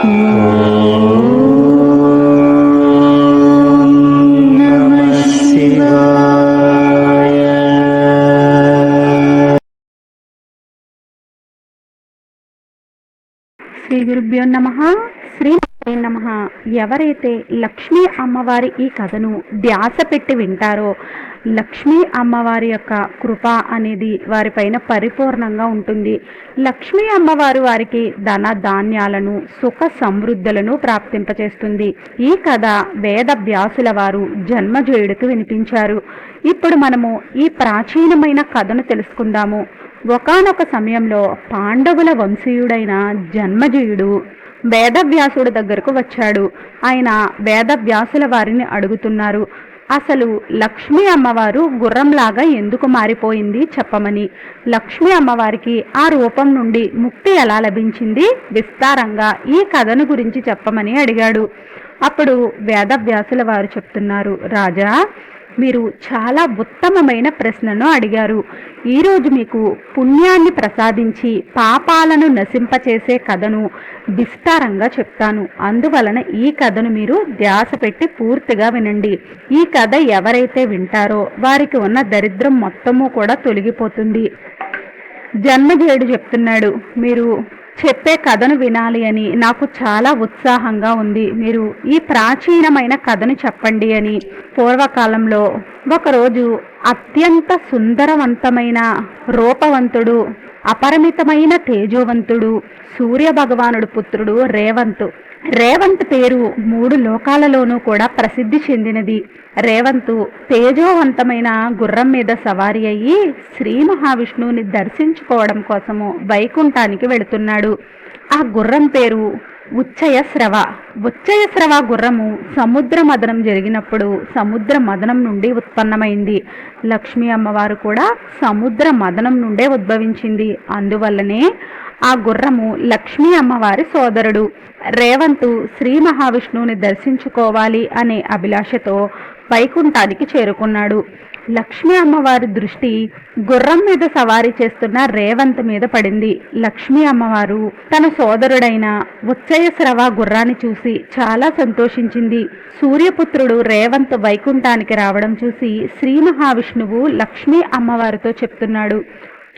శ్రీ గురుభ్యో నమ. శ్రీ నమ. ఎవరైతే లక్ష్మీ అమ్మవారి ఈ కథను ధ్యాస పెట్టి వింటారో లక్ష్మీ అమ్మవారి యొక్క కృప అనేది వారిపైన పరిపూర్ణంగా ఉంటుంది. లక్ష్మీ అమ్మవారు వారికి ధన ధాన్యాలను సుఖ సమృద్ధులను ప్రాప్తింపచేస్తుంది. ఈ కథ వేద వ్యాసుల వారు జన్మజయుడికి వినిపించారు. ఇప్పుడు మనము ఈ ప్రాచీనమైన కథను తెలుసుకుందాము. ఒకానొక సమయంలో పాండవుల వంశీయుడైన జన్మజయుడు వేదవ్యాసుడి దగ్గరకు వచ్చాడు. ఆయన వేదవ్యాసుల వారిని అడుగుతున్నారు. అసలు లక్ష్మీ అమ్మవారు గుర్రంలాగా ఎందుకు మారిపోయింది చెప్పమని. లక్ష్మీ అమ్మవారికి ఆ రూపం నుండి ముక్తి ఎలా లభించింది? విస్తారంగా ఈ కథను గురించి చెప్పమని అడిగాడు. అప్పుడు వేదవ్యాసుల వారు చెప్తున్నారు రాజా మీరు చాలా ఉత్తమమైన ప్రశ్నను అడిగారు. ఈరోజు మీకు పుణ్యాన్ని ప్రసాదించి పాపాలను నశింపచేసే కథను విస్తారంగా చెప్తాను. అందువలన ఈ కథను మీరు ధ్యాస పెట్టి పూర్తిగా వినండి. ఈ కథ ఎవరైతే వింటారో వారికి ఉన్న దరిద్రం మొత్తము కూడా తొలగిపోతుంది. జన్మజేయుడు చెప్తున్నాడు మీరు చెప్పే కథను వినాలి అని నాకు చాలా ఉత్సాహంగా ఉంది. మీరు ఈ ప్రాచీనమైన కథను చెప్పండి అని పూర్వకాలంలో ఒకరోజు అత్యంత సుందరవంతమైన రూపవంతుడు అపరిమితమైన తేజోవంతుడు సూర్య భగవానుడు పుత్రుడు రేవంతు రేవంత్ పేరు మూడు లోకాలలోనూ కూడా ప్రసిద్ధి చెందినది. రేవంతు తేజోవంతమైన గుర్రం మీద సవారీ అయ్యి శ్రీ మహావిష్ణువుని దర్శించుకోవడం కోసము వైకుంఠానికి వెళుతున్నాడు. ఆ గుర్రం పేరు ఉచ్చయ స్రవ ఉచ్చయ గుర్రము సముద్ర మదనం జరిగినప్పుడు సముద్ర మదనం నుండి ఉత్పన్నమైంది. లక్ష్మీ అమ్మవారు కూడా సముద్ర మదనం నుండే ఉద్భవించింది. అందువల్లనే ఆ గుర్రము లక్ష్మీ అమ్మవారి సోదరుడు. రేవంతు శ్రీ మహావిష్ణువుని దర్శించుకోవాలి అనే అభిలాషతో వైకుంఠానికి చేరుకున్నాడు. లక్ష్మీ అమ్మవారి దృష్టి గుర్రం మీద సవారీ చేస్తున్న రేవంత్ మీద పడింది. లక్ష్మీ అమ్మవారు తన సోదరుడైన ఉచ్చయస్రవ గుర్రాన్ని చూసి చాలా సంతోషించింది. సూర్యపుత్రుడు రేవంత్ వైకుంఠానికి రావడం చూసి శ్రీ మహావిష్ణువు లక్ష్మీ అమ్మవారితో చెప్తున్నాడు.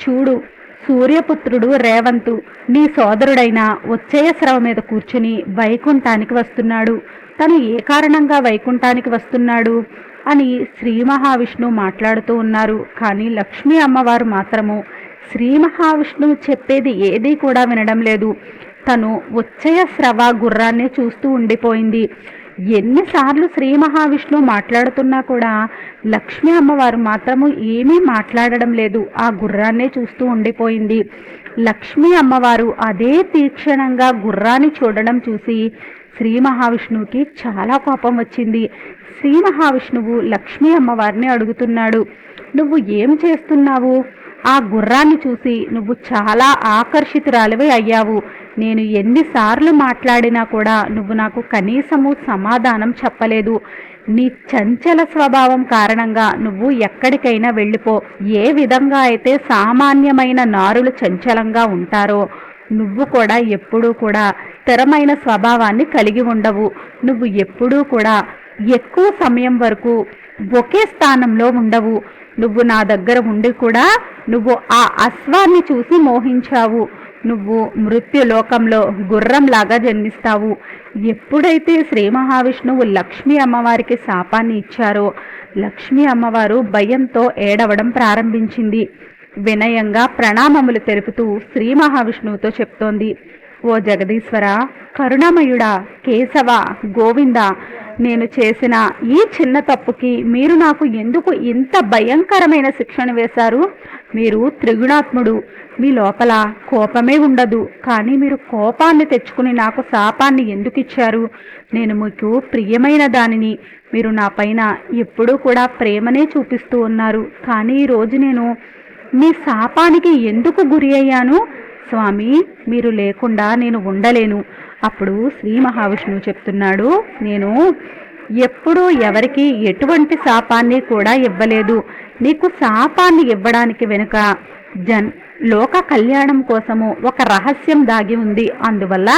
చూడు సూర్యపుత్రుడు రేవంతు నీ సోదరుడైన ఉచ్చయస్రవ మీద కూర్చుని వైకుంఠానికి వస్తున్నాడు. తను ఏ కారణంగా వైకుంఠానికి వస్తున్నాడు? అని శ్రీ మహావిష్ణువు మాట్లాడుతూ ఉన్నారు. కానీ లక్ష్మీ అమ్మవారు మాత్రము శ్రీ మహావిష్ణువు చెప్పేది ఏదీ కూడా వినడం లేదు. తను ఉచ్చయ స్రవ గుర్రాన్ని చూస్తూ ఉండిపోయింది. ఎన్నిసార్లు శ్రీ మహావిష్ణువు మాట్లాడుతున్నా కూడా లక్ష్మీ అమ్మవారు మాత్రము ఏమీ మాట్లాడడం లేదు. ఆ గుర్రాన్నే చూస్తూ ఉండిపోయింది. లక్ష్మీ అమ్మవారు అదే తీక్షణంగా గుర్రాన్ని చూడడం చూసి శ్రీ మహావిష్ణువుకి చాలా కోపం వచ్చింది. శ్రీ మహావిష్ణువు లక్ష్మీ అమ్మవారిని అడుగుతున్నాడు. నువ్వు ఏం చేస్తున్నావు? ఆ గుర్రాన్ని చూసి నువ్వు చాలా ఆకర్షితురాలివై అయ్యావు. నేను ఎన్నిసార్లు మాట్లాడినా కూడా నువ్వు నాకు కనీసము సమాధానం చెప్పలేదు. నీ చంచల స్వభావం కారణంగా నువ్వు ఎక్కడికైనా వెళ్ళిపో. ఏ విధంగా అయితే సామాన్యమైన నారులు చంచలంగా ఉంటారో నువ్వు కూడా ఎప్పుడూ కూడా స్థిరమైన స్వభావాన్ని కలిగి ఉండవు. నువ్వు ఎప్పుడూ కూడా ఎక్కువ సమయం వరకు ఒకే స్థానంలో ఉండవు. నువ్వు నా దగ్గర ఉండి కూడా నువ్వు ఆ అశ్వాన్ని చూసి మోహించావు. నువ్వు మృత్యులోకంలో గుర్రంలాగా జన్మిస్తావు. ఎప్పుడైతే శ్రీ మహావిష్ణువు లక్ష్మీ అమ్మవారికి శాపాన్ని ఇచ్చారో లక్ష్మీ అమ్మవారు భయంతో ఏడవడం ప్రారంభించింది. వినయంగా ప్రణామములు తెలుపుతూ శ్రీ మహావిష్ణువుతో చెప్తోంది. ఓ జగదీశ్వర కరుణామయుడా కేశవ గోవింద నేను చేసిన ఈ చిన్న తప్పుకి మీరు నాకు ఎందుకు ఇంత భయంకరమైన శిక్షణ వేశారు? మీరు త్రిగుణాత్ముడు. మీ లోపల కోపమే ఉండదు. కానీ మీరు కోపాన్ని తెచ్చుకుని నాకు శాపాన్ని ఎందుకు ఇచ్చారు? నేను మీకు ప్రియమైన దానిని. మీరు నా పైన ఎప్పుడూ కూడా ప్రేమనే చూపిస్తూ ఉన్నారు. కానీ ఈరోజు నేను మీ శాపానికి ఎందుకు గురి అయ్యాను? స్వామి మీరు లేకుండా నేను ఉండలేను. అప్పుడు శ్రీ మహావిష్ణువు చెప్తున్నాడు నేను ఎప్పుడూ ఎవరికి ఎటువంటి శాపాన్ని కూడా ఇవ్వలేదు. నీకు శాపాన్ని ఇవ్వడానికి వెనుక జన్ లోక కళ్యాణం కోసము ఒక రహస్యం దాగి ఉంది. అందువల్ల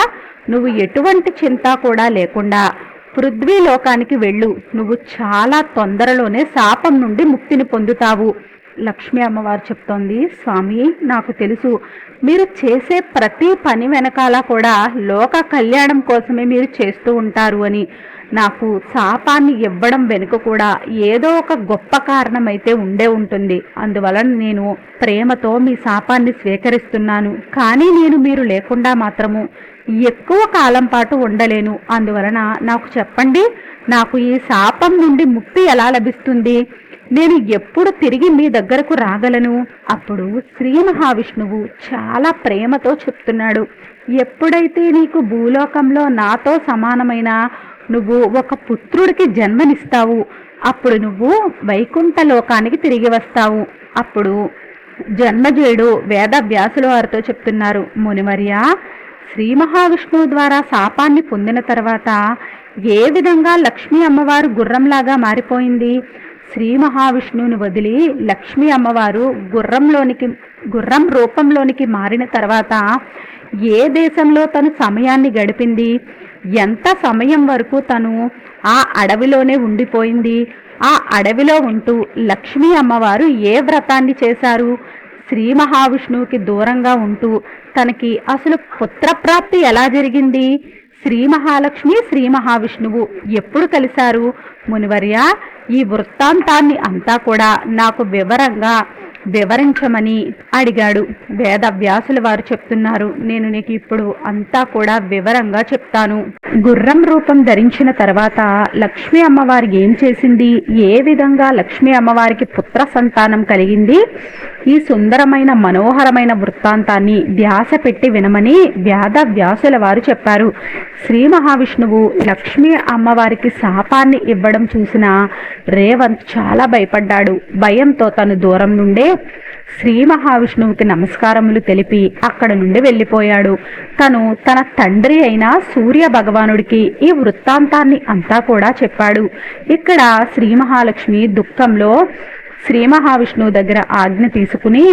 నువ్వు ఎటువంటి చింత కూడా లేకుండా పృథ్వీ లోకానికి వెళ్ళు. నువ్వు చాలా తొందరలోనే శాపం నుండి ముక్తిని పొందుతావు. లక్ష్మీ అమ్మవారు చెప్తోంది స్వామి నాకు తెలుసు. మీరు చేసే ప్రతి పని వెనకాల కూడా లోక కళ్యాణం కోసమే మీరు చేస్తూ ఉంటారు అని. నాకు శాపాన్ని ఇవ్వడం వెనుక కూడా ఏదో ఒక గొప్ప కారణం అయితే ఉండే ఉంటుంది. అందువలన నేను ప్రేమతో మీ శాపాన్ని స్వీకరిస్తున్నాను. కానీ నేను మీరు లేకుండా మాత్రము ఎక్కువ కాలం పాటు ఉండలేను. అందువలన నాకు చెప్పండి నాకు ఈ శాపం నుండి ముక్తి ఎలా లభిస్తుంది? నేను ఎప్పుడు తిరిగి మీ దగ్గరకు రాగలను? అప్పుడు శ్రీ మహావిష్ణువు చాలా ప్రేమతో చెప్తున్నాడు. ఎప్పుడైతే నీకు భూలోకంలో నాతో సమానమైన నువ్వు ఒక పుత్రుడికి జన్మనిస్తావు అప్పుడు నువ్వు వైకుంఠ లోకానికి తిరిగి వస్తావు. అప్పుడు జన్మజేయుడు వేద వ్యాసుల వారితో చెప్తున్నారు. మునివర్య శ్రీ మహావిష్ణువు ద్వారా శాపాన్ని పొందిన తర్వాత ఏ విధంగా లక్ష్మీ అమ్మవారు గుర్రంలాగా మారిపోయింది? శ్రీ మహావిష్ణువుని వదిలి లక్ష్మీ అమ్మవారు గుర్రంలోనికి గుర్రం రూపంలోనికి మారిన తర్వాత ఏ దేశంలో తను సమయాన్ని గడిపింది? ఎంత సమయం వరకు తను ఆ అడవిలోనే ఉండిపోయింది? ఆ అడవిలో ఉంటూ లక్ష్మీ అమ్మవారు ఏ వ్రతాన్ని చేశారు? శ్రీ మహావిష్ణువుకి దూరంగా ఉంటూ తనకి అసలు పుత్రప్రాప్తి ఎలా జరిగింది? శ్రీ మహాలక్ష్మి శ్రీ మహావిష్ణువు ఎప్పుడు కలిశారు? మునివర్య ఈ వృత్తాంతాన్ని అంతా కూడా నాకు వివరంగా వివరించమని అడిగాడు. వేదవ్యాసుల వారు చెప్తున్నారు నేను నీకు ఇప్పుడు అంతా కూడా వివరంగా చెప్తాను. గుర్రం రూపం ధరించిన తర్వాత లక్ష్మీ అమ్మవారి ఏం చేసింది? ఏ విధంగా లక్ష్మీ అమ్మవారికి పుత్ర సంతానం కలిగింది? ఈ సుందరమైన మనోహరమైన వృత్తాంతాన్ని ధ్యాస పెట్టి వినమని వేద వ్యాసుల వారు చెప్పారు. శ్రీ మహావిష్ణువు లక్ష్మీ అమ్మవారికి శాపాన్ని ఇవ్వడం చూసిన రేవంత్ చాలా భయపడ్డాడు. భయంతో తను దూరం నుండే శ్రీ మహావిష్ణువుకి నమస్కారములు తెలిపి అక్కడ నుండి వెళ్ళిపోయాడు. తను తన తండ్రి అయిన సూర్య భగవానుడికి ఈ వృత్తాంతాన్ని అంతా కూడా చెప్పాడు. ఇక్కడ శ్రీ మహాలక్ష్మి దుఃఖంలో శ్రీ మహావిష్ణువు దగ్గర ఆజ్ఞ తీసుకుని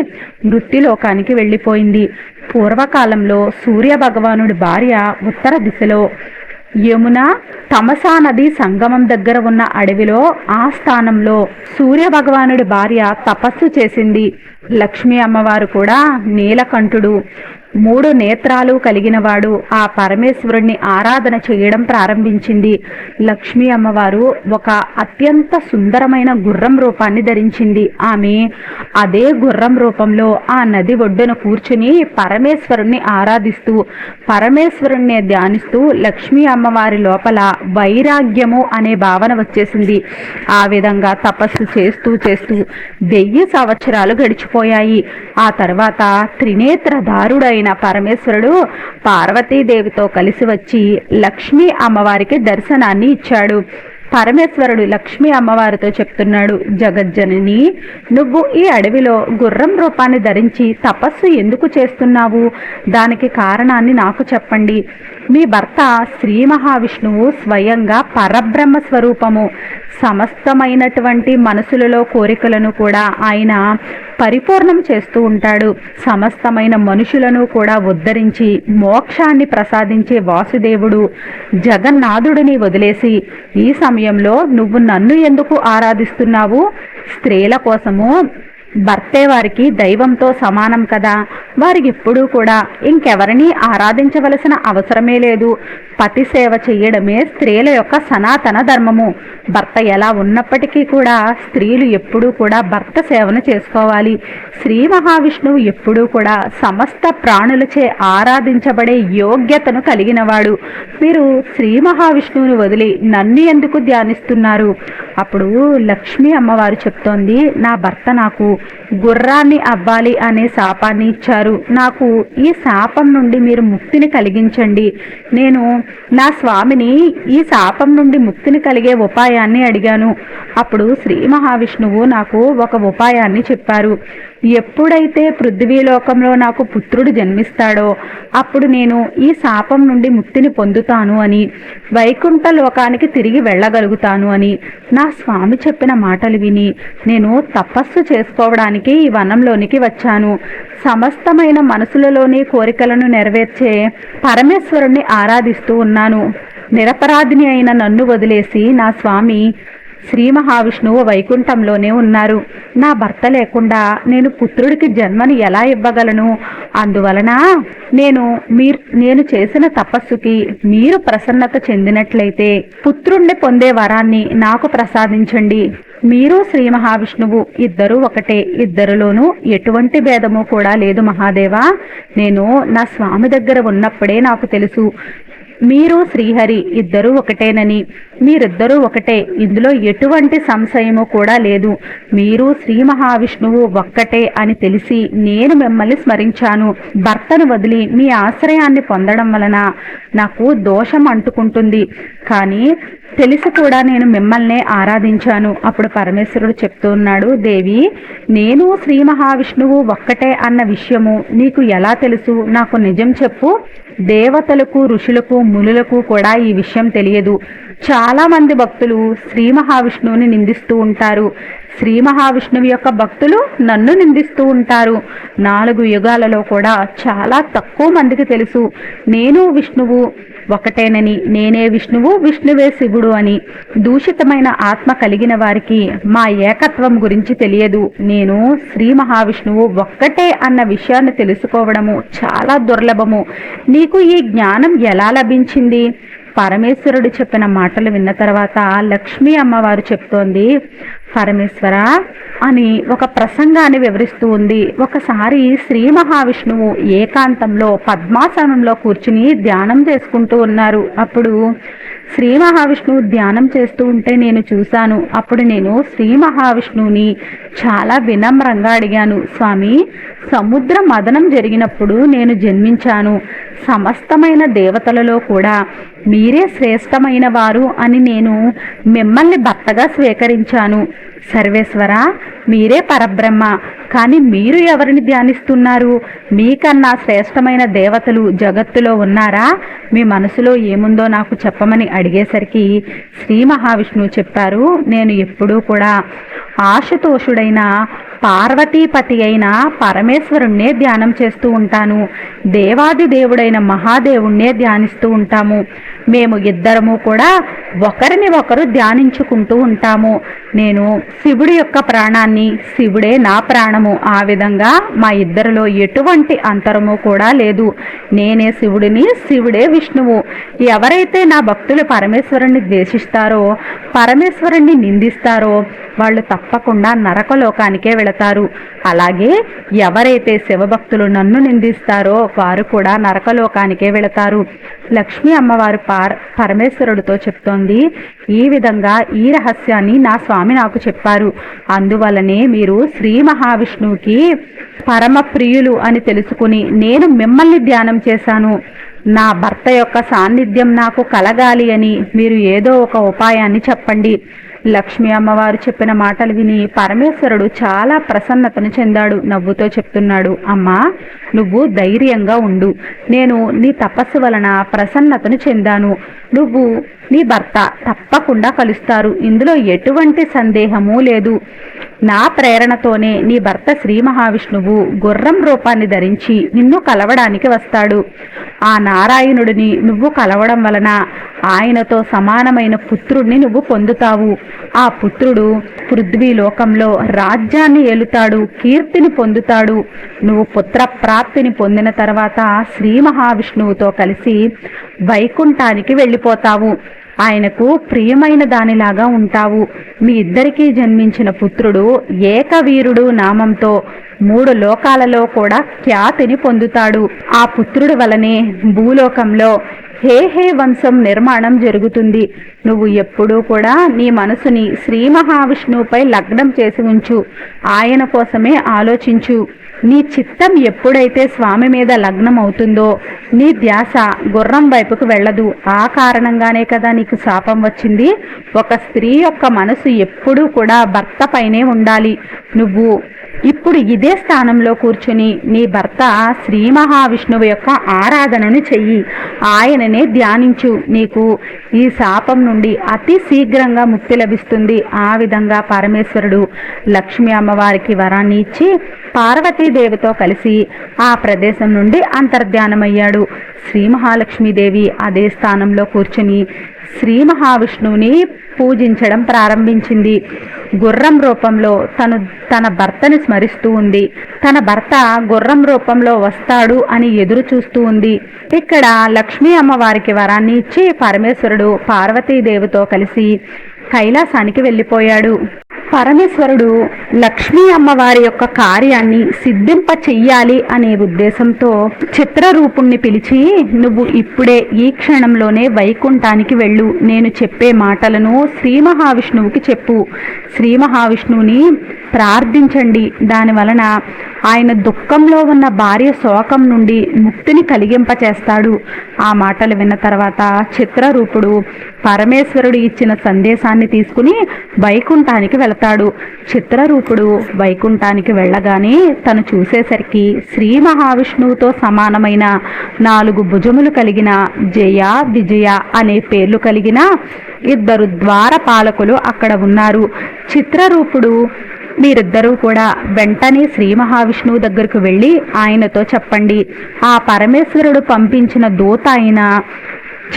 మృత్యులోకానికి వెళ్ళిపోయింది. పూర్వకాలంలో సూర్య భగవానుడి భార్య ఉత్తర దిశలో యమున తమసా నది సంగమం దగ్గర ఉన్న అడవిలో ఆ స్థానంలో సూర్య భగవానుడి భార్య తపస్సు చేసింది. లక్ష్మీ అమ్మవారు కూడా నీలకంఠుడు. మూడు నేత్రాలు కలిగినవాడు ఆ పరమేశ్వరుణ్ణి ఆరాధన చేయడం ప్రారంభించింది. లక్ష్మీ అమ్మవారు ఒక అత్యంత సుందరమైన గుర్రం రూపాన్ని ధరించింది. ఆమె అదే గుర్రం రూపంలో ఆ నది ఒడ్డున కూర్చుని పరమేశ్వరుణ్ణి ఆరాధిస్తూ పరమేశ్వరుణ్ణి ధ్యానిస్తూ లక్ష్మీ అమ్మవారి లోపల వైరాగ్యము అనే భావన వచ్చేసింది. ఆ విధంగా తపస్సు చేస్తూ చేస్తూ వెయ్యి సంవత్సరాలు గడిచిపోయాయి. ఆ తర్వాత అయిన పరమేశ్వరుడు పార్వతీదేవితో కలిసి వచ్చి లక్ష్మీ అమ్మవారికి దర్శనాన్ని ఇచ్చాడు. పరమేశ్వరుడు లక్ష్మీ అమ్మవారితో చెప్తున్నాడు జగజ్జనని నువ్వు ఈ అడవిలో గుర్రం రూపాన్ని ధరించి తపస్సు ఎందుకు చేస్తున్నావు? దానికి కారణాన్ని నాకు చెప్పండి. మీ భర్త శ్రీ మహావిష్ణువు స్వయంగా పరబ్రహ్మ స్వరూపము. సమస్తమైనటువంటి మనసులలో కోరికలను కూడా ఆయన పరిపూర్ణం చేస్తూ ఉంటాడు. సమస్తమైన మనుషులను కూడా ఉద్ధరించి మోక్షాన్ని ప్రసాదించే వాసుదేవుడు జగన్నాథుడిని వదిలేసి ఈ సమయంలో నువ్వు నన్ను ఎందుకు ఆరాధిస్తున్నావు? స్త్రీల కోసము భర్తే వారికి దైవంతో సమానం కదా. వారికి ఎప్పుడూ కూడా ఇంకెవరిని ఆరాధించవలసిన అవసరమే లేదు. పతి సేవ చేయడమే స్త్రీల యొక్క సనాతన ధర్మము. భర్త ఎలా ఉన్నప్పటికీ కూడా స్త్రీలు ఎప్పుడూ కూడా భర్త సేవను చేసుకోవాలి. శ్రీ మహావిష్ణువు ఎప్పుడూ కూడా సమస్త ప్రాణులచే ఆరాధించబడే యోగ్యతను కలిగినవాడు. మీరు శ్రీ మహావిష్ణువుని వదిలి నన్ను ఎందుకు ధ్యానిస్తున్నారు? అప్పుడు లక్ష్మీ అమ్మవారు చెప్తోంది నా భర్త నాకు గుర్రాన్ని అవ్వాలి అనే శాపాన్ని ఇచ్చారు. నాకు ఈ శాపం నుండి మీరు ముక్తిని కలిగించండి. నేను నా స్వామిని ఈ శాపం నుండి ముక్తిని కలిగే ఉపాయాన్ని అడిగాను. అప్పుడు శ్రీ మహావిష్ణువు నాకు ఒక ఉపాయాన్ని చెప్పారు. ఎప్పుడైతే పృథ్వీలోకంలో నాకు పుత్రుడు జన్మిస్తాడో అప్పుడు నేను ఈ శాపం నుండి ముక్తిని పొందుతాను అని వైకుంఠ లోకానికి తిరిగి వెళ్ళగలుగుతాను అని నా స్వామి చెప్పిన మాటలు విని నేను తపస్సు చేసుకోవడానికి ఈ వనంలోనికి వచ్చాను. సమస్తమైన మనసులలోని కోరికలను నెరవేర్చే పరమేశ్వరుణ్ణి ఆరాధిస్తూ ఉన్నాను. నిరపరాధిని అయిన నన్ను వదిలేసి నా స్వామి శ్రీ మహావిష్ణువు వైకుంఠంలోనే ఉన్నారు. నా భర్త లేకుండా నేను పుత్రుడికి జన్మని ఎలా ఇవ్వగలను? అందువలన నేను మీరు నేను చేసిన తపస్సుకి మీరు ప్రసన్నత చెందినట్లయితే పుత్రుణ్ణి పొందే వరాన్ని నాకు ప్రసాదించండి. మీరు శ్రీ మహావిష్ణువు ఇద్దరు ఒకటే. ఇద్దరిలోనూ ఎటువంటి భేదము కూడా లేదు మహాదేవా. నేను నా స్వామి దగ్గర ఉన్నప్పుడే నాకు తెలుసు. మీరు శ్రీహరి ఇద్దరూ ఒకటేనని. మీరిద్దరూ ఒకటే. ఇందులో ఎటువంటి సంశయము కూడా లేదు. మీరు శ్రీ మహావిష్ణువు ఒక్కటే అని తెలిసి నేను మిమ్మల్ని స్మరించాను. భర్తను వదిలి మీ ఆశ్రయాన్ని పొందడం వలన నాకు దోషం అంటుకుంటుంది. కానీ తెలిసి కూడా నేను మిమ్మల్నే ఆరాధించాను. అప్పుడు పరమేశ్వరుడు చెప్తూ ఉన్నాడు దేవి నేను శ్రీ మహావిష్ణువు ఒక్కటే అన్న విషయము నీకు ఎలా తెలుసు? నాకు నిజం చెప్పు. దేవతలకు ఋషులకు మునులకు కూడా ఈ విషయం తెలియదు. చాలామంది భక్తులు శ్రీ మహావిష్ణువుని నిందిస్తూ ఉంటారు. శ్రీ మహావిష్ణువు యొక్క భక్తులు నన్ను నిందిస్తూ ఉంటారు. నాలుగు యుగాలలో కూడా చాలా తక్కువ మందికి తెలుసు. నేను విష్ణువు ఒకటేనని. నేనే విష్ణువు విష్ణువే శివుడు అని. దూషితమైన ఆత్మ కలిగిన వారికి మా ఏకత్వం గురించి తెలియదు. నేను శ్రీ మహావిష్ణువు ఒక్కటే అన్న విషయాన్ని తెలుసుకోవడము చాలా దుర్లభము. నీకు ఈ జ్ఞానం ఎలా లభించింది? పరమేశ్వరుడు చెప్పిన మాటలు విన్న తర్వాత లక్ష్మీ అమ్మవారు చెప్తోంది పరమేశ్వర అని ఒక ప్రసంగాన్ని వివరిస్తూ ఉంది. ఒకసారి శ్రీ మహావిష్ణువు ఏకాంతంలో పద్మాసనంలో కూర్చుని ధ్యానం చేసుకుంటూ ఉన్నారు. అప్పుడు శ్రీ మహావిష్ణువు ధ్యానం చేస్తూ ఉంటే నేను చూశాను. అప్పుడు నేను శ్రీ మహావిష్ణువుని చాలా వినమ్రంగా అడిగాను. స్వామి సముద్ర మదనం జరిగినప్పుడు నేను జన్మించాను. సమస్తమైన దేవతలలో కూడా మీరే శ్రేష్టమైన వారు అని నేను మిమ్మల్ని భర్తగా స్వీకరించాను. సర్వేశ్వర మీరే పరబ్రహ్మ. కానీ మీరు ఎవరిని ధ్యానిస్తున్నారు? మీకన్నా శ్రేష్టమైన దేవతలు జగత్తులో ఉన్నారా? మీ మనసులో ఏముందో నాకు చెప్పమని అడిగేసరికి శ్రీ మహావిష్ణువు చెప్పారు నేను ఎప్పుడూ కూడా ఆశుతోషుడైన పార్వతీపతి అయిన పరమేశ్వరుణ్ణే ధ్యానం చేస్తూ ఉంటాను. దేవాది దేవుడైన మహాదేవుణ్ణే ధ్యానిస్తూ ఉంటాము. మేము ఇద్దరము కూడా ఒకరిని ఒకరు ధ్యానించుకుంటూ ఉంటాము. నేను శివుడి యొక్క ప్రాణాన్ని శివుడే నా ప్రాణము. ఆ విధంగా మా ఇద్దరిలో ఎటువంటి అంతరము కూడా లేదు. నేనే శివుడిని శివుడే విష్ణువు. ఎవరైతే నా భక్తులు పరమేశ్వరుణ్ణి ద్వేషిస్తారో పరమేశ్వరుణ్ణి నిందిస్తారో వాళ్ళు తప్పకుండా నరకలోకానికే వెళతారు. అలాగే ఎవరైతే శివభక్తులు నన్ను నిందిస్తారో వారు కూడా నరకలోకానికే వెళతారు. లక్ష్మీ అమ్మవారు పా పార్ పరమేశ్వరుడితో చెప్తోంది. ఈ విధంగా ఈ రహస్యాన్ని నా స్వామి నాకు చెప్పారు. అందువలనే మీరు శ్రీ మహావిష్ణువుకి పరమ ప్రియులు అని తెలుసుకుని నేను మిమ్మల్ని ధ్యానం చేశాను. నా భర్త యొక్క సాన్నిధ్యం నాకు కలగాలి అని మీరు ఏదో ఒక ఉపాయాన్ని చెప్పండి. లక్ష్మి అమ్మవారు చెప్పిన మాటలు విని పరమేశ్వరుడు చాలా ప్రసన్నతను చెందాడు నవ్వుతో చెప్తున్నాడు అమ్మా నువ్వు ధైర్యంగా ఉండు. నేను నీ తపస్సు వలన ప్రసన్నతను చెందాను. నువ్వు నీ భర్త తప్పకుండా కలుస్తారు. ఇందులో ఎటువంటి సందేహము లేదు. నా ప్రేరణతోనే నీ భర్త శ్రీ మహావిష్ణువు గుర్రం రూపాన్ని ధరించి నిన్ను కలవడానికి వస్తాడు. ఆ నారాయణుడిని నువ్వు కలవడం వలన ఆయనతో సమానమైన పుత్రుడిని నువ్వు పొందుతావు. ఆ పుత్రుడు పృథ్వీలోకంలో రాజ్యాన్ని ఏలుతాడు కీర్తిని పొందుతాడు. నువ్వు పుత్ర ప్రాప్తిని పొందిన తర్వాత శ్రీ మహావిష్ణువుతో కలిసి వైకుంఠానికి వెళ్ళిపోతావు. ఆయనకు ప్రియమైన దానిలాగా ఉంటావు. మీ ఇద్దరికీ జన్మించిన పుత్రుడు ఏకవీరుడు నామంతో మూడు లోకాలలో కూడా ఖ్యాతిని పొందుతాడు. ఆ పుత్రుడు వలనే భూలోకంలో హే హే వంశం నిర్మాణం జరుగుతుంది. నువ్వు ఎప్పుడూ కూడా నీ మనసుని శ్రీ మహావిష్ణువుపై లగ్నం చేసి ఉంచు. ఆయన కోసమే ఆలోచించు. నీ చిత్తం ఎప్పుడైతే స్వామి మీద లగ్నం అవుతుందో నీ ధ్యాస గుర్రం వైపుకు వెళ్ళదు. ఆ కారణంగానే కదా నీకు శాపం వచ్చింది? ఒక స్త్రీ యొక్క మనసు ఎప్పుడూ కూడా భర్త పైనే ఉండాలి. నువ్వు ఇప్పుడు ఇదే స్థానంలో కూర్చుని నీ భర్త శ్రీ మహావిష్ణువు యొక్క ఆరాధనను చెయ్యి. ఆయననే ధ్యానించు. నీకు ఈ శాపం నుండి అతి శీఘ్రంగా ముక్తి లభిస్తుంది. ఆ విధంగా పరమేశ్వరుడు లక్ష్మీ అమ్మవారికి వరాన్ని ఇచ్చి పార్వతీ లక్ష్మీదేవితో కలిసి ఆ ప్రదేశం నుండి అంతర్ధ్యానమయ్యాడు. శ్రీ మహాలక్ష్మీదేవి అదే స్థానంలో కూర్చుని శ్రీ మహావిష్ణువుని పూజించడం ప్రారంభించింది. గుర్రం రూపంలో తను తన భర్తని స్మరిస్తూ ఉంది. తన భర్త గుర్రం రూపంలో వస్తాడు అని ఎదురు చూస్తూ ఉంది. ఇక్కడ లక్ష్మీ అమ్మవారికి వరాన్ని ఇచ్చి పరమేశ్వరుడు పార్వతీదేవితో కలిసి కైలాసానికి వెళ్ళిపోయాడు. పరమేశ్వరుడు లక్ష్మీ అమ్మవారి యొక్క కార్యాన్ని సిద్ధింప చెయ్యాలి అనే ఉద్దేశంతో చిత్రరూపుణ్ణి పిలిచి నువ్వు ఇప్పుడే ఈ క్షణంలోనే వైకుంఠానికి వెళ్ళు. నేను చెప్పే మాటలను శ్రీ మహావిష్ణువుకి చెప్పు. శ్రీ మహావిష్ణువుని ప్రార్థించండి. దాని వలన ఆయన దుఃఖంలో ఉన్న భార్య శోకం నుండి ముక్తిని కలిగింపచేస్తాడు. ఆ మాటలు విన్న తర్వాత చిత్రరూపుడు పరమేశ్వరుడు ఇచ్చిన సందేశాన్ని తీసుకుని వైకుంఠానికి వెళతాడు. చిత్రరూపుడు వైకుంఠానికి వెళ్ళగానే తను చూసేసరికి శ్రీ మహావిష్ణువుతో సమానమైన నాలుగు భుజములు కలిగిన జయ విజయ అనే పేర్లు కలిగిన ఇద్దరు ద్వారపాలకులు అక్కడ ఉన్నారు. చిత్రరూపుడు మీరిద్దరూ కూడా వెంటనే శ్రీ మహావిష్ణువు దగ్గరకు వెళ్ళి ఆయనతో చెప్పండి. ఆ పరమేశ్వరుడు పంపించిన దూత అయిన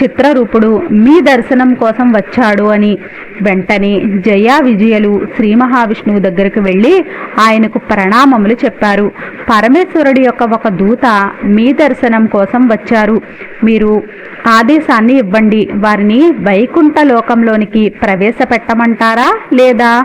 చిత్రరూపుడు మీ దర్శనం కోసం వచ్చాడు అని వెంటనే జయా విజయలు శ్రీ మహావిష్ణువు దగ్గరికి వెళ్ళి ఆయనకు ప్రణామములు చెప్పారు. పరమేశ్వరుడి యొక్క ఒక దూత మీ దర్శనం కోసం వచ్చారు. మీరు ఆదేశాన్ని ఇవ్వండి. వారిని వైకుంఠ లోకంలోనికి ప్రవేశపెట్టమంటారా లేదా?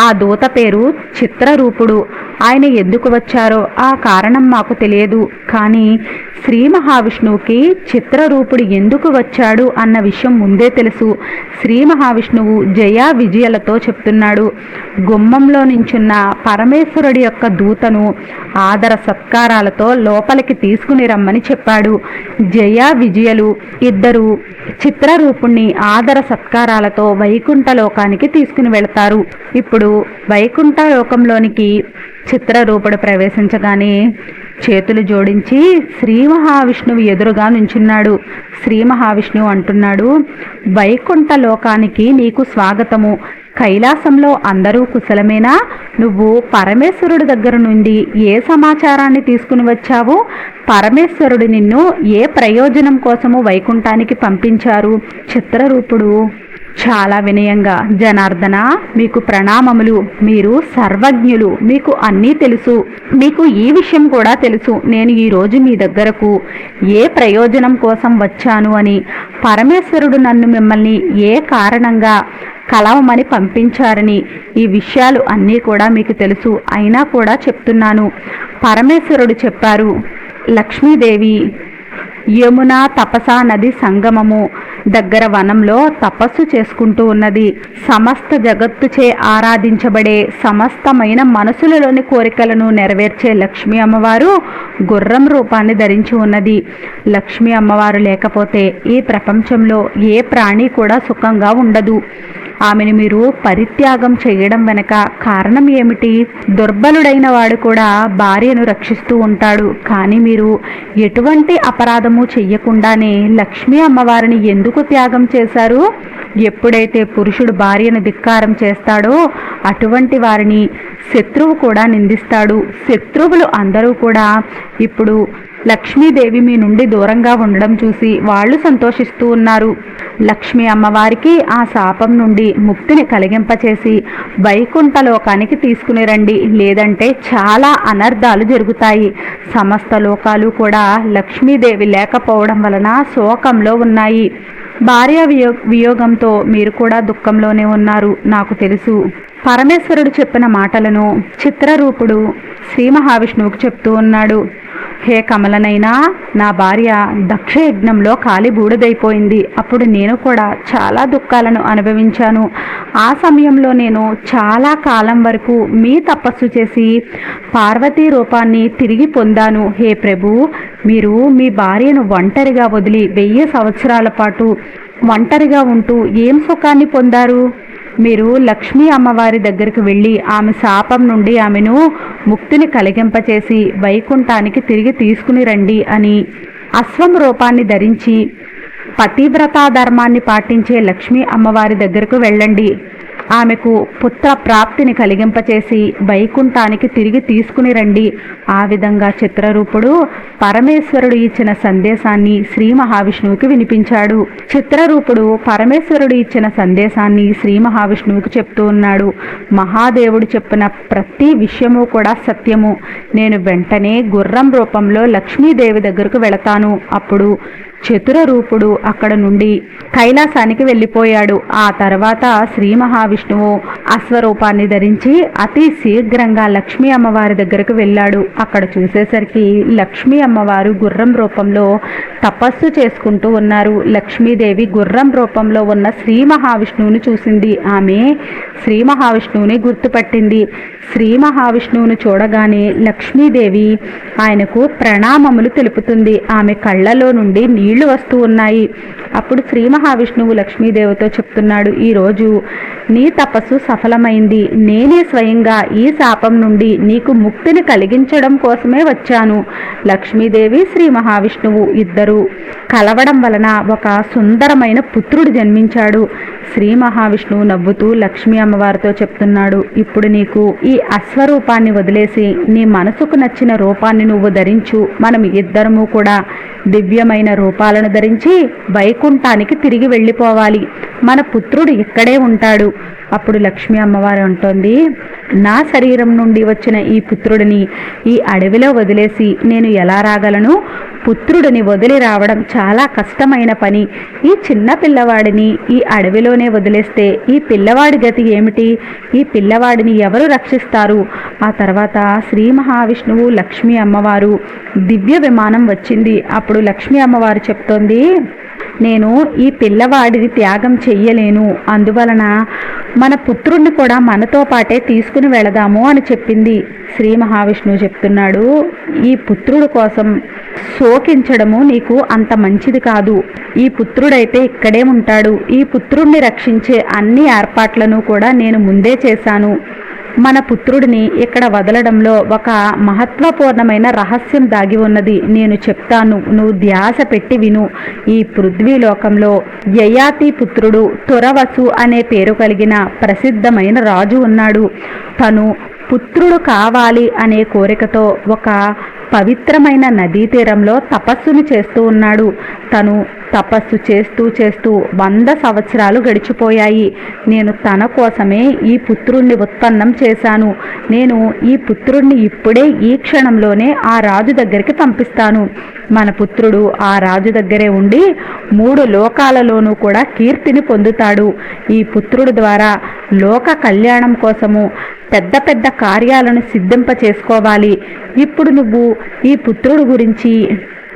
ఆ దూత పేరు చిత్రరూపుడు. ఆయన ఎందుకు వచ్చారో ఆ కారణం మాకు తెలియదు. కానీ శ్రీ మహావిష్ణువుకి చిత్రరూపుడు ఎందుకు వచ్చాడు అన్న విషయం ముందే తెలుసు. శ్రీ మహావిష్ణువు జయ విజయలతో చెప్తున్నాడు. గుమ్మంలో నించున్న పరమేశ్వరుడి యొక్క దూతను ఆదర సత్కారాలతో లోపలికి తీసుకుని రమ్మని చెప్పాడు. జయ విజయలు ఇద్దరు చిత్రరూపుణ్ణి ఆదర సత్కారాలతో వైకుంఠ లోకానికి తీసుకుని వెళతారు. ఇప్పుడు వైకుంఠ లోకంలోనికి చిత్రరూపుడు ప్రవేశించగానే చేతులు జోడించి శ్రీ మహావిష్ణువు ఎదురుగా నుంచున్నాడు. శ్రీ మహావిష్ణువు అంటున్నాడు వైకుంఠ లోకానికి నీకు స్వాగతము. కైలాసంలో అందరూ కుశలమేనా? నువ్వు పరమేశ్వరుడి దగ్గర నుండి ఏ సమాచారాన్ని తీసుకుని వచ్చావు? పరమేశ్వరుడు నిన్ను ఏ ప్రయోజనం కోసము వైకుంఠానికి పంపించారు? చిత్రరూపుడు చాలా వినయంగా జనార్దన మీకు ప్రణామములు మీరు సర్వజ్ఞులు మీకు అన్నీ తెలుసు. మీకు ఈ విషయం కూడా తెలుసు. నేను ఈరోజు మీ దగ్గరకు ఏ ప్రయోజనం కోసం వచ్చాను అని. పరమేశ్వరుడు నన్ను మిమ్మల్ని ఏ కారణంగా కలవమని పంపించారని. ఈ విషయాలు అన్నీ కూడా మీకు తెలుసు. అయినా కూడా చెప్తున్నాను. పరమేశ్వరుడు చెప్పారు లక్ష్మీదేవి యమున తపసా నది సంగమము. దగ్గర వనంలో తపస్సు చేసుకుంటూ ఉన్నది. సమస్త జగత్తుచే ఆరాధించబడే సమస్తమైన మనసులలోని కోరికలను నెరవేర్చే లక్ష్మీ అమ్మవారు గుర్రం రూపాన్ని ధరించి ఉన్నది. లక్ష్మీ అమ్మవారు లేకపోతే ఈ ప్రపంచంలో ఏ ప్రాణి కూడా సుఖంగా ఉండదు. ఆమెను మీరు పరిత్యాగం చేయడం వెనక కారణం ఏమిటి? దుర్బలుడైన వాడు కూడా భార్యను రక్షిస్తూ ఉంటాడు. కానీ మీరు ఎటువంటి అపరాధము చెయ్యకుండానే లక్ష్మీ అమ్మవారిని ఎందుకు త్యాగం చేశారు? ఎప్పుడైతే పురుషుడు భార్యను ధిక్కారం చేస్తాడో అటువంటి వారిని శత్రువు కూడా నిందిస్తాడు. శత్రువులు అందరూ కూడా ఇప్పుడు లక్ష్మీదేవి మీ నుండి దూరంగా ఉండడం చూసి వాళ్ళు సంతోషిస్తూ ఉన్నారు. లక్ష్మీ అమ్మవారికి ఆ శాపం నుండి ముక్తిని కలిగింపచేసి వైకుంఠ లోకానికి తీసుకుని రండి. లేదంటే చాలా అనర్థాలు జరుగుతాయి. సమస్త లోకాలు కూడా లక్ష్మీదేవి లేకపోవడం వలన శోకంలో ఉన్నాయి. భార్య వియో వియోగంతో మీరు కూడా దుఃఖంలోనే ఉన్నారు నాకు తెలుసు. పరమేశ్వరుడు చెప్పిన మాటలను చిత్రరూపుడు శ్రీ మహావిష్ణువుకు చెప్తూ ఉన్నాడు. హే కమలనైనా నా భార్య దక్ష యజ్ఞంలో కాలి బూడిదైపోయింది. అప్పుడు నేను కూడా చాలా దుఃఖాలను అనుభవించాను. ఆ సమయంలో నేను చాలా కాలం వరకు మీ తపస్సు చేసి పార్వతీ రూపాన్ని తిరిగి పొందాను. హే ప్రభు మీరు మీ భార్యను ఒంటరిగా వదిలి వెయ్యి సంవత్సరాల పాటు ఒంటరిగా ఉంటూ ఏం సుఖాన్ని పొందారు? మీరు లక్ష్మీ అమ్మవారి దగ్గరికి వెళ్ళి ఆమె శాపం నుండి ఆమెను ముక్తిని కలిగింపచేసి వైకుంఠానికి తిరిగి తీసుకుని రండి అని అశ్వం రూపాన్ని ధరించి పతివ్రతా ధర్మాన్ని పాటించే లక్ష్మీ అమ్మవారి దగ్గరకు వెళ్ళండి. ఆమెకు పుత్ర ప్రాప్తిని కలిగింపచేసి వైకుంఠానికి తిరిగి తీసుకుని రండి. ఆ విధంగా చిత్రరూపుడు పరమేశ్వరుడు ఇచ్చిన సందేశాన్ని శ్రీ మహావిష్ణువుకి వినిపించాడు. చిత్రరూపుడు పరమేశ్వరుడు ఇచ్చిన సందేశాన్ని శ్రీ మహావిష్ణువుకి చెప్తూ ఉన్నాడు. మహాదేవుడు చెప్పిన ప్రతి విషయము కూడా సత్యము. నేను వెంటనే గుర్రం రూపంలో లక్ష్మీదేవి దగ్గరకు వెళతాను. అప్పుడు చతుర రూపుడు అక్కడ నుండి కైలాసానికి వెళ్ళిపోయాడు. ఆ తర్వాత శ్రీ మహావిష్ణువు అశ్వరూపాన్ని ధరించి అతి శీఘ్రంగా లక్ష్మీ అమ్మవారి దగ్గరకు వెళ్ళాడు. అక్కడ చూసేసరికి లక్ష్మీ అమ్మవారు గుర్రం రూపంలో తపస్సు చేసుకుంటూ ఉన్నారు. లక్ష్మీదేవి గుర్రం రూపంలో ఉన్న శ్రీ మహావిష్ణువుని చూసింది. ఆమె శ్రీ మహావిష్ణువుని గుర్తుపట్టింది. శ్రీ మహావిష్ణువును చూడగానే లక్ష్మీదేవి ఆయనకు ప్రణామములు తెలుపుతుంది. ఆమె కళ్ళలో నుండి నీళ్ళు వస్తూ ఉన్నాయి. అప్పుడు శ్రీ మహావిష్ణువు లక్ష్మీదేవితో చెప్తున్నాడు ఈరోజు నీ తపస్సు సఫలమైంది. నేనే స్వయంగా ఈ శాపం నుండి నీకు ముక్తిని కలిగించడం కోసమే వచ్చాను. లక్ష్మీదేవి శ్రీ మహావిష్ణువు ఇద్దరు కలవడం వలన ఒక సుందరమైన పుత్రుడు జన్మించాడు. శ్రీ మహావిష్ణువు నవ్వుతూ లక్ష్మీ అమ్మవారితో చెప్తున్నాడు ఇప్పుడు నీకు ఈ అశ్వరూపాన్ని వదిలేసి నీ మనసుకు నచ్చిన రూపాన్ని నువ్వు ధరించు. మనం ఇద్దరము కూడా దివ్యమైన రూపాలను ధరించి వైకుంఠానికి తిరిగి వెళ్ళిపోవాలి. మన పుత్రుడు ఇక్కడే ఉంటాడు. అప్పుడు లక్ష్మీ అమ్మవారు అంటోంది నా శరీరం నుండి వచ్చిన ఈ పుత్రుడిని ఈ అడవిలో వదిలేసి నేను ఎలా రాగలను? పుత్రుడిని వదిలి రావడం చాలా కష్టమైన పని. ఈ చిన్న పిల్లవాడిని ఈ అడవిలోనే వదిలేస్తే ఈ పిల్లవాడి గతి ఏమిటి? ఈ పిల్లవాడిని ఎవరు రక్షిస్తారు? ఆ తర్వాత శ్రీ మహావిష్ణువు లక్ష్మీ అమ్మవారు దివ్య విమానం వచ్చింది. అప్పుడు లక్ష్మీ అమ్మవారు చెప్తోంది నేను ఈ పిల్లవాడిని త్యాగం చెయ్యలేను. అందువలన మన పుత్రుణ్ణి కూడా మనతో పాటే తీసుకుని వెళదాము అని చెప్పింది. శ్రీ మహావిష్ణువు చెప్తున్నాడు ఈ పుత్రుడు కోసం శోకించడము నీకు అంత మంచిది కాదు. ఈ పుత్రుడైతే ఇక్కడే ఉంటాడు. ఈ పుత్రుణ్ణి రక్షించే అన్ని ఏర్పాట్లను కూడా నేను ముందే చేశాను. మన పుత్రుడిని ఇక్కడ వదలడంలో ఒక మహత్వపూర్ణమైన రహస్యం దాగి ఉన్నది. నేను చెప్తాను నువ్వు ధ్యాస పెట్టి విను. ఈ పృథ్వీలోకంలో యయాతి పుత్రుడు తురవసు అనే పేరు కలిగిన ప్రసిద్ధమైన రాజు ఉన్నాడు. తను పుత్రుడు కావాలి అనే కోరికతో ఒక పవిత్రమైన నదీ తీరంలో తపస్సును చేస్తూ ఉన్నాడు. తను తపస్సు చేస్తూ చేస్తూ వంద సంవత్సరాలు గడిచిపోయాయి. నేను తన కోసమే ఈ పుత్రుణ్ణి ఉత్పన్నం చేశాను. నేను ఈ పుత్రుణ్ణి ఇప్పుడే ఈ క్షణంలోనే ఆ రాజు దగ్గరికి పంపిస్తాను. మన పుత్రుడు ఆ రాజు దగ్గరే ఉండి మూడు లోకాలలోనూ కూడా కీర్తిని పొందుతాడు. ఈ పుత్రుడు ద్వారా లోక కళ్యాణం కోసము పెద్ద పెద్ద కార్యాలను సిద్ధింప చేసుకోవాలి ఇప్పుడు నువ్వు ఈ పుత్రుడు గురించి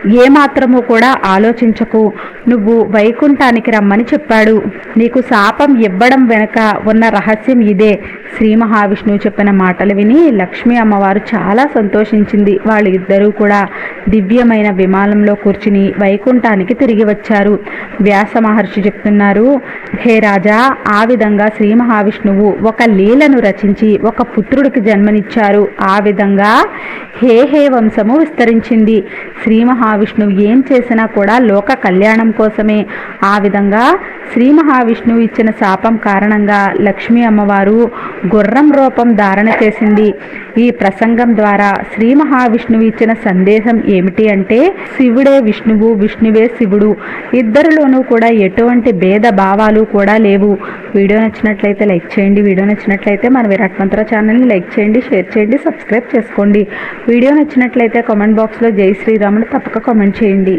ఏమాత్రము కూడా ఆలోచించకు. నువ్వు వైకుంఠానికి రమ్మని చెప్పాడు. నీకు శాపం ఇవ్వడం వెనుక ఉన్న రహస్యం ఇదే. శ్రీ మహావిష్ణువు చెప్పిన మాటలు విని లక్ష్మీ అమ్మవారు చాలా సంతోషించింది. వాళ్ళు ఇద్దరూ కూడా దివ్యమైన విమానంలో కూర్చుని వైకుంఠానికి తిరిగి వచ్చారు. వ్యాస మహర్షి చెప్తున్నారు హే రాజా ఆ విధంగా శ్రీ మహావిష్ణువు ఒక లీలను రచించి ఒక పుత్రుడికి జన్మనిచ్చారు. ఆ విధంగా హే హే వంశము విస్తరించింది. శ్రీ మహావిష్ణువు ఏం చేసినా కూడా లోక కళ్యాణం కోసమే. ఆ విధంగా శ్రీ మహావిష్ణువు ఇచ్చిన శాపం కారణంగా లక్ష్మీ అమ్మవారు గుర్రం రూపం ధారణ చేసింది. ఈ ప్రసంగం ద్వారా శ్రీ మహావిష్ణువు ఇచ్చిన సందేశం ఏమిటి అంటే శివుడే విష్ణువు విష్ణువే శివుడు. ఇద్దరిలోనూ కూడా ఎటువంటి భేద భావాలు కూడా లేవు. వీడియో నచ్చినట్లయితే లైక్ చేయండి వీడియో నచ్చినట్లయితే మన విరాట్ మంత్ర ఛానల్ని లైక్ చేయండి షేర్ చేయండి సబ్స్క్రైబ్ చేసుకోండి. వీడియో నచ్చినట్లయితే కామెంట్ బాక్స్లో జై శ్రీరాముడు తప్పక కామెంట్ చేయండి.